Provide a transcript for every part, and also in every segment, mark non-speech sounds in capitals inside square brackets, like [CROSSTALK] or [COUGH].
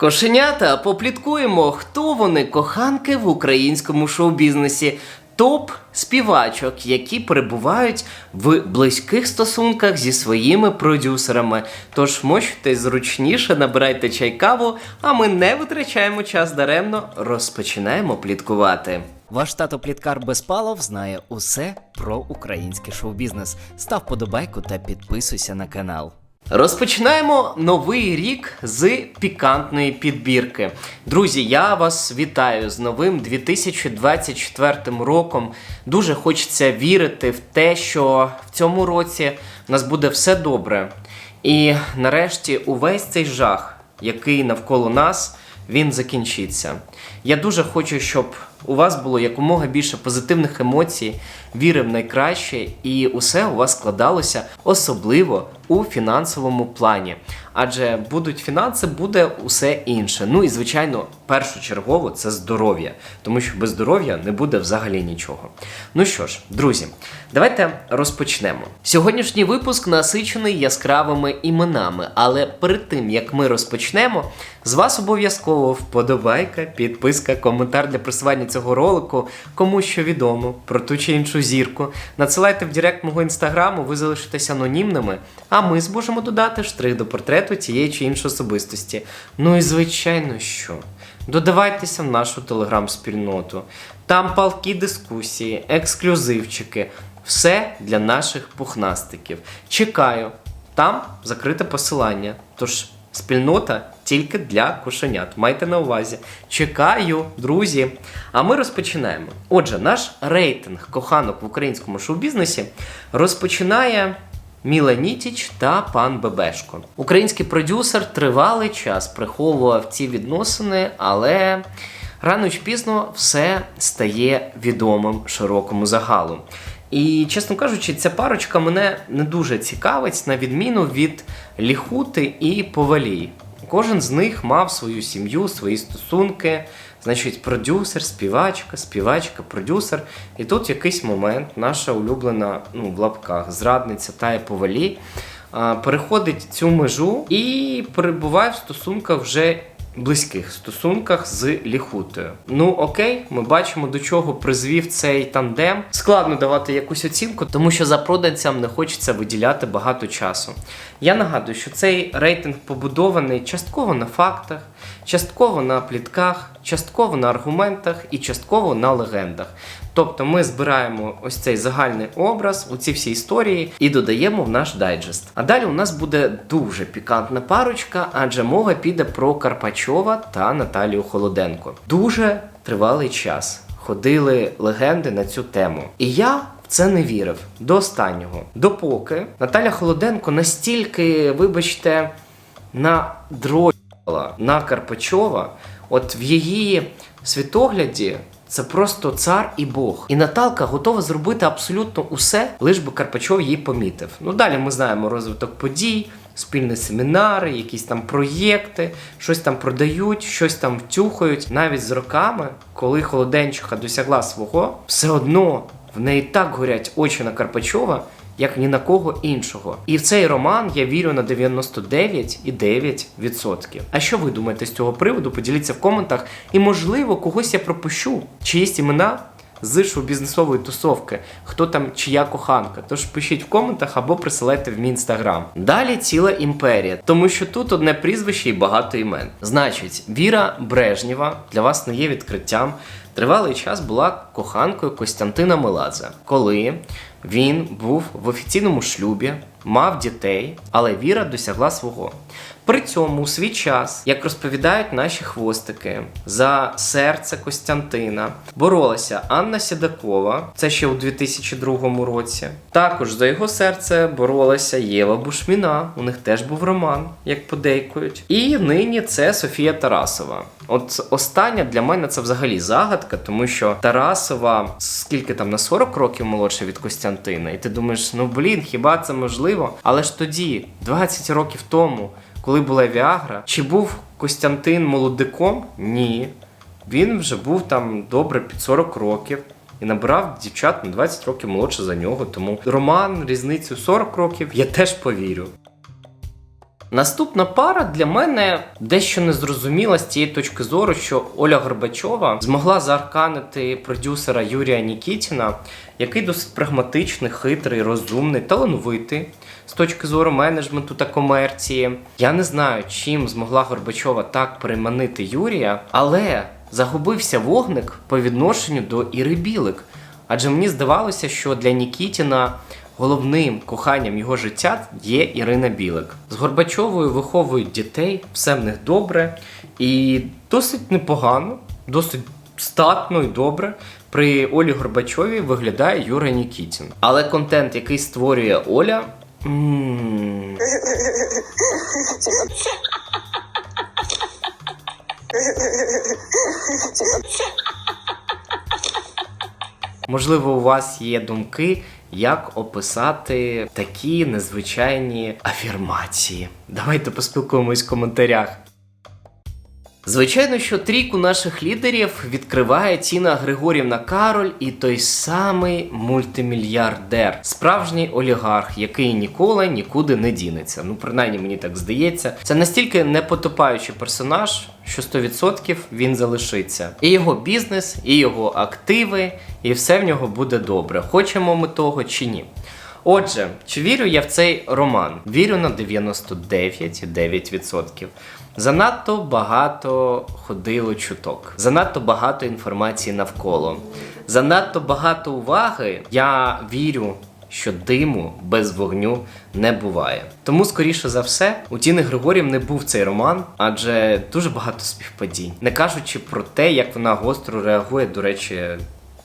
Кошенята, попліткуємо, хто вони коханки в українському шоу-бізнесі. Топ співачок, які перебувають в близьких стосунках зі своїми продюсерами. Тож мощуйтесь зручніше, набирайте чай каву, а ми не витрачаємо час даремно, розпочинаємо пліткувати. Ваш тато Пліткар Безпалов знає усе про український шоу-бізнес. Став подобайку та підписуйся на канал. Розпочинаємо новий рік з пікантної підбірки. Друзі, я вас вітаю з новим 2024 роком. Дуже хочеться вірити в те, що в цьому році в нас буде все добре. І нарешті увесь цей жах, який навколо нас, він закінчиться. Я дуже хочу, щоб у вас було якомога більше позитивних емоцій, віри в найкраще, і усе у вас складалося особливо у фінансовому плані. Адже будуть фінанси, буде усе інше. Ну і звичайно, першочергово це здоров'я, тому що без здоров'я не буде взагалі нічого. Ну що ж, друзі, давайте розпочнемо. Сьогоднішній випуск насичений яскравими іменами, але перед тим як ми розпочнемо, з вас обов'язково вподобайка, підписка, коментар для просування цього ролику, кому що відомо про ту чи іншу зірку. Надсилайте в директ мого інстаграму, ви залишитесь анонімними, а ми зможемо додати штрих до портрету цієї чи іншої особистості. Ну і звичайно, що. Додавайтеся в нашу телеграм-спільноту. Там палкі дискусії, ексклюзивчики. Все для наших пухнастиків. Чекаю. Там закрите посилання. Тож спільнота тільки для кошенят. Майте на увазі. Чекаю, друзі. А ми розпочинаємо. Отже, наш рейтинг коханок в українському шоу-бізнесі розпочинає. Міла Нітіч та пан Бебешко. Український продюсер тривалий час приховував ці відносини, але рано чи пізно все стає відомим широкому загалу. І, чесно кажучи, ця парочка мене не дуже цікавить, на відміну від Ліхути і Повалій. Кожен з них мав свою сім'ю, свої стосунки. Значить, продюсер, співачка, співачка, продюсер. І тут якийсь момент наша улюблена, ну, в лапках, зрадниця Тая Повалі переходить цю межу і перебуває в стосунках вже близьких стосунках з ліхутою. Ну окей, ми бачимо, до чого призвів цей тандем. Складно давати якусь оцінку, тому що за проданцям не хочеться виділяти багато часу. Я нагадую, що цей рейтинг побудований частково на фактах, частково на плітках, частково на аргументах і частково на легендах. Тобто ми збираємо ось цей загальний образ у ці всі історії і додаємо в наш дайджест. А далі у нас буде дуже пікантна парочка, адже мова піде про Карпачова та Наталію Холоденко. Дуже тривалий час ходили легенди на цю тему. І я це не вірив до останнього. Допоки Наталя Холоденко настільки, вибачте, надрочила на Карпачова, от в її світогляді. Це просто цар і Бог. І Наталка готова зробити абсолютно усе, лиш би Карпачов її помітив. Ну далі ми знаємо розвиток подій, спільні семінари, якісь там проєкти, щось там продають, щось там втюхають. Навіть з роками, коли холоденчиха досягла свого, все одно в неї так горять очі на Карпачова. Як ні на кого іншого. І в цей роман я вірю на 99,9%. А що ви думаєте з цього приводу? Поділіться в коментах. І, можливо, когось я пропущу. Чиїсь імена з шоу-бізнесової тусовки, хто там чия коханка. Тож пишіть в коментах або присилайте в мій інстаграм. Далі ціла імперія, тому що тут одне прізвище і багато імен. Значить, Віра Брежнєва для вас не є відкриттям. Тривалий час була коханкою Костянтина Меладзе, коли він був в офіційному шлюбі, мав дітей, але Віра досягла свого. При цьому у свій час, як розповідають наші хвостики, за серце Костянтина боролася Анна Сідакова, це ще у 2002 році. Також за його серце боролася Єва Бушміна. У них теж був роман, як подейкують. І нині це Софія Тарасова. От остання для мене це взагалі загадка, тому що Тарасова скільки там на 40 років молодша від Костянтина, і ти думаєш, ну блін, хіба це можливо? Але ж тоді, 20 років тому, коли була Віагра, чи був Костянтин молодиком? Ні. Він вже був там добре під 40 років. І набирав дівчат на 20 років молодше за нього. Тому роман різницю 40 років я теж повірю. Наступна пара для мене дещо незрозуміла з тієї точки зору, що Оля Горбачова змогла заарканити продюсера Юрія Нікітіна, який досить прагматичний, хитрий, розумний, талановитий з точки зору менеджменту та комерції. Я не знаю, чим змогла Горбачова так переманити Юрія, але загубився вогник по відношенню до Іри Білик. Адже мені здавалося, що для Нікітіна головним коханням його життя є Ірина Білик. З Горбачовою виховують дітей, все в них добре і досить непогано, досить статно і добре. При Олі Горбачовій виглядає Юра Нікітін. Але контент, який створює Оля. м, [LAUGHS] Можливо, у вас є думки, як описати такі незвичайні афірмації. Давайте поспілкуємось в коментарях. Звичайно, що трійку наших лідерів відкриває Тіна Григорівна Кароль і той самий мультимільярдер, справжній олігарх, який ніколи нікуди не дінеться. Ну, принаймні мені так здається. Це настільки непотопаючий персонаж, що 100% він залишиться. І його бізнес, і його активи, і все в нього буде добре. Хочемо ми того чи ні. Отже, чи вірю я в цей роман? Вірю на 99,9%. Занадто багато ходило чуток, занадто багато інформації навколо, занадто багато уваги. Я вірю, що диму без вогню не буває. Тому, скоріше за все, у Тіни Григорів не був цей роман, адже дуже багато співпадінь, не кажучи про те, як вона гостро реагує, до речі.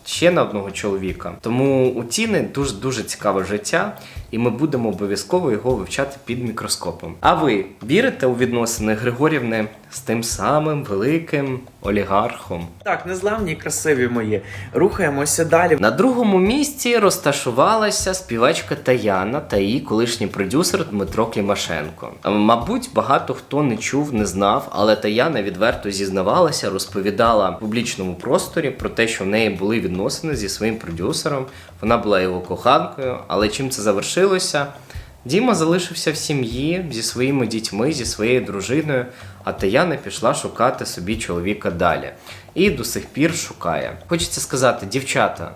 Ще на одного чоловіка. Тому у Тіни дуже дуже цікаве життя, і ми будемо обов'язково його вивчати під мікроскопом. А ви вірите у відносини Григорівни з тим самим великим олігархом? Так, незламні і красиві мої. Рухаємося далі. На другому місці розташувалася співачка Таяна та її колишній продюсер Дмитро Клімашенко. Мабуть, багато хто не чув, не знав, але Таяна відверто зізнавалася, розповідала в публічному просторі про те, що в неї були відносини зі своїм продюсером. Вона була його коханкою, але чим це завершилося? Діма залишився в сім'ї зі своїми дітьми, зі своєю дружиною, а Таяна пішла шукати собі чоловіка далі. І до сих пір шукає. Хочеться сказати, дівчата,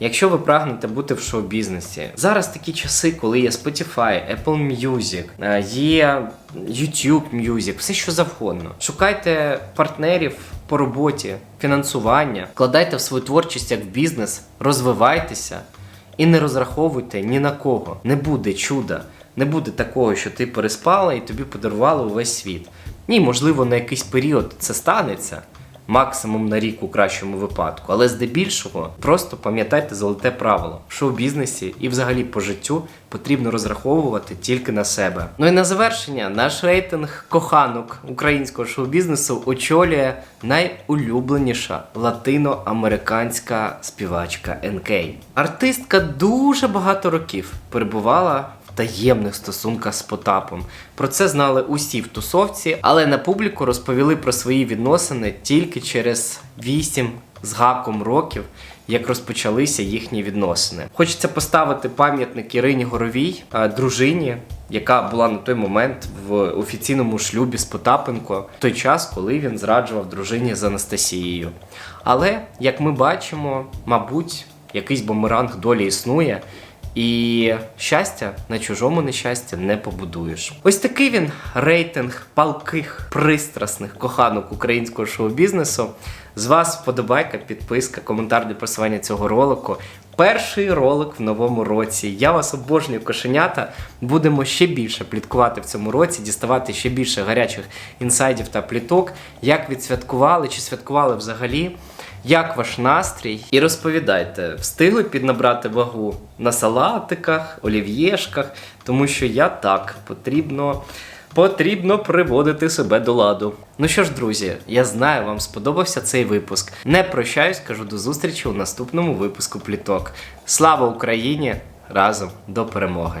якщо ви прагнете бути в шоу-бізнесі, зараз такі часи, коли є Spotify, Apple Music, е, є YouTube Music, все що завгодно. Шукайте партнерів по роботі, фінансування, вкладайте в свою творчість як в бізнес, розвивайтеся. І не розраховуйте ні на кого. Не буде чуда. Не буде такого, що ти переспала і тобі подарували увесь світ. Ні, можливо, на якийсь період це станеться, максимум на рік у кращому випадку. Але здебільшого просто пам'ятайте золоте правило. В шоу-бізнесі і взагалі по життю потрібно розраховувати тільки на себе. Ну і на завершення, наш рейтинг коханок українського шоу-бізнесу очолює найулюбленіша латиноамериканська співачка НК. Артистка дуже багато років перебувала таємних стосунках з Потапом. Про це знали усі в тусовці, але на публіку розповіли про свої відносини тільки через 8 з гаком років, як розпочалися їхні відносини. Хочеться поставити пам'ятник Ірині Горовій, е, дружині, яка була на той момент в офіційному шлюбі з Потапенко, в той час, коли він зраджував дружині з Анастасією. Але, як ми бачимо, мабуть, якийсь бумеранг долі існує. І щастя на чужому нещастя не побудуєш. Ось такий він рейтинг палких, пристрасних коханок українського шоу-бізнесу. З вас вподобайка, підписка, коментар для просування цього ролику. Перший ролик в новому році. Я вас обожнюю кошенята. Будемо ще більше пліткувати в цьому році, діставати ще більше гарячих інсайдів та пліток. Як відсвяткували чи святкували взагалі. Як ваш настрій? І розповідайте, встигли піднабрати вагу на салатиках, олів'єшках, тому що я так потрібно. Потрібно приводити себе до ладу. Ну що ж, друзі, я знаю, вам сподобався цей випуск. Не прощаюсь, кажу до зустрічі у наступному випуску пліток. Слава Україні! Разом до перемоги!